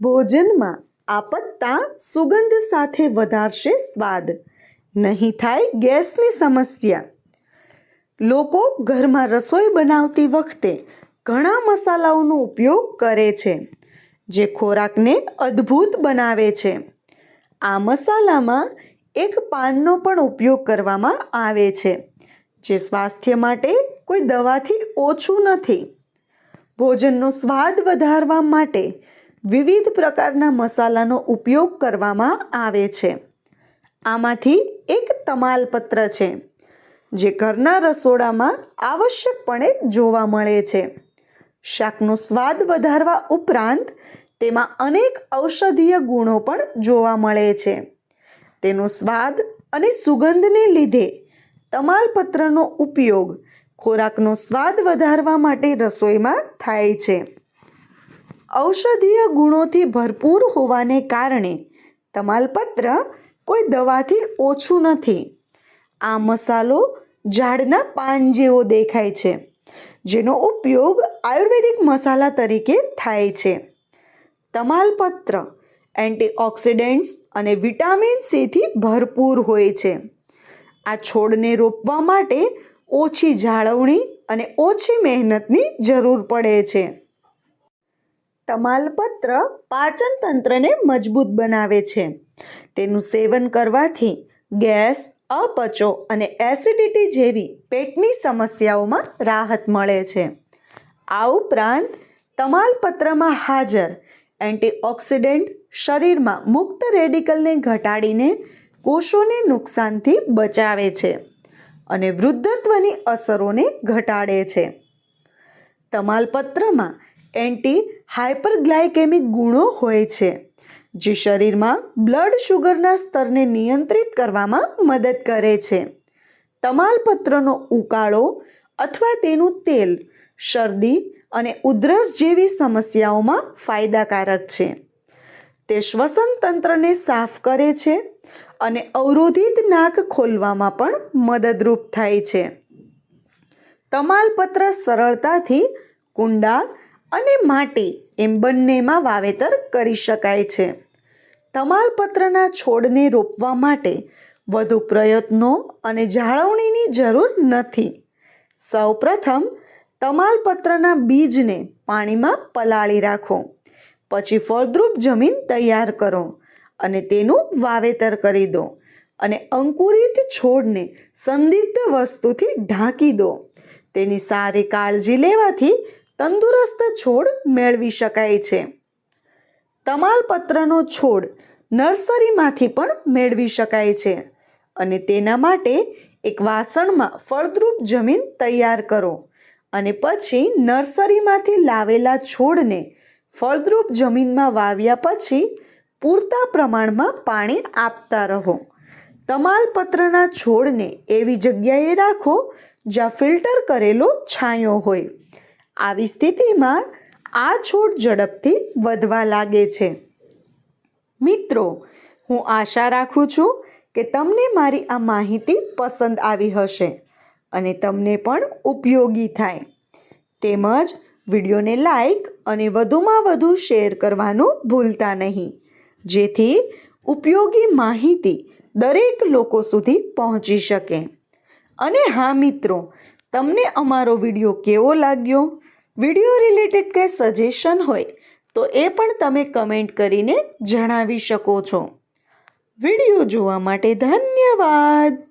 ભોજનમાં આપત્તા સુગંધ સાથે વધારશે સ્વાદ. નહીં થાય ગેસની સમસ્યા. લોકો ઘરમાં રસોઈ બનાવતી વખતે ઘણા મસાલાઓનો ઉપયોગ કરે છે, જે ખોરાકને અદ્ભુત બનાવે છે. આ મસાલામાં એક પાનનો પણ ઉપયોગ કરવામાં આવે છે, જે સ્વાસ્થ્ય માટે કોઈ દવાથી ઓછું નથી. ભોજનનો સ્વાદ વધારવા માટે વિવિધ પ્રકારના મસાલાનો ઉપયોગ કરવામાં આવે છે. આમાંથી એક તમાલપત્ર છે, જે ઘરના રસોડામાં આવશ્યકપણે જોવા મળે છે. શાકનો સ્વાદ વધારવા ઉપરાંત તેમાં અનેક ઔષધીય ગુણો પણ જોવા મળે છે. તેનો સ્વાદ અને સુગંધને લીધે તમાલપત્રનો ઉપયોગ ખોરાકનો સ્વાદ વધારવા માટે રસોઈમાં થાય છે. ઔષધીય ગુણોથી ભરપૂર હોવાને કારણે તમાલપત્ર કોઈ દવાથી ઓછું નથી. આ મસાલો ઝાડના પાન જેવો દેખાય છે, જેનો ઉપયોગ આયુર્વેદિક મસાલા તરીકે થાય છે. તમાલપત્ર એન્ટીઓક્સિડન્ટ્સ અને વિટામિન સીથી ભરપૂર હોય છે. આ છોડને રોપવા માટે ઓછી જાળવણી અને ઓછી મહેનતની જરૂર પડે છે. તમાલપત્ર પાચન તંત્રને મજબૂત બનાવે છે. તેનું સેવન કરવાથી ગેસ, અપચો અને એસિડિટી જેવી પેટની સમસ્યાઓમાં રાહત મળે છે. આ ઉપરાંત તમાલપત્રમાં હાજર એન્ટીઓક્સિડન્ટ શરીરમાં મુક્ત રેડિકલને ઘટાડીને કોષોને નુકસાનથી બચાવે છે અને વૃદ્ધત્વની અસરોને ઘટાડે છે. તમાલપત્રમાં એન્ટી હાઇપરગ્લાયકેમિક ગુણો હોય છે, જે શરીરમાં બ્લડ શુગરના સ્તરને નિયંત્રિત કરવામાં મદદ કરે છે. તમાલપત્રનો ઉકાળો અથવા તેનું તેલ શરદી અને ઉધરસ જેવી સમસ્યાઓમાં ફાયદાકારક છે. તે શ્વસન તંત્રને સાફ કરે છે અને અવરોધિત નાક ખોલવામાં પણ મદદરૂપ થાય છે. તમાલપત્ર સરળતાથી કુંડા અને માટી એમ બંનેમાં વાવેતર કરી શકાય છે. તમાલપત્રના છોડને રોપવા માટે વધુ પ્રયત્નો અને જાળવણીની જરૂર નથી. સૌપ્રથમ, તમાલપત્રના બીજને પાણીમાં પલાળી રાખો. પછી ફળદ્રુપ જમીન તૈયાર કરો અને તેનું વાવેતર કરી દો અને અંકુરિત છોડને સંદિગ્ધ વસ્તુથી ઢાંકી દો. તેની સારી કાળજી લેવાથી તંદુરસ્ત છોડ મેળવી શકાય છે. તમાલપત્રનો છોડ નર્સરીમાંથી પણ મેળવી શકાય છે અને તેના માટે એક વાસણમાં ફળદ્રુપ જમીન તૈયાર કરો અને પછી નર્સરીમાંથી લાવેલા છોડને ફળદ્રુપ જમીનમાં વાવ્યા પછી પૂરતા પ્રમાણમાં પાણી આપતા રહો. તમાલપત્રના છોડને એવી જગ્યાએ રાખો જ્યાં ફિલ્ટર કરેલો છાંયો હોય. આવી સ્થિતિમાં આ છોડ ઝડપથી વધવા લાગે છે. મિત્રો, હું આશા રાખું છું કે તમને મારી આ માહિતી પસંદ આવી હશે અને તમને પણ ઉપયોગી થાય. તેમજ વિડીયોને લાઈક અને વધુમાં વધુ શેર કરવાનું ભૂલતા નહીં. જેથી ઉપયોગી માહિતી દરેક લોકો સુધી પહોંચી શકે. અને હા મિત્રો, તમને અમારો વીડિયો કેવો લાગ્યો? વીડિયો રિલેટેડ કંઈ સજેશન હોય, તો એ પણ તમે કમેન્ટ કરીને જણાવી શકો છો. વીડિયો જોવા માટે ધન્યવાદ.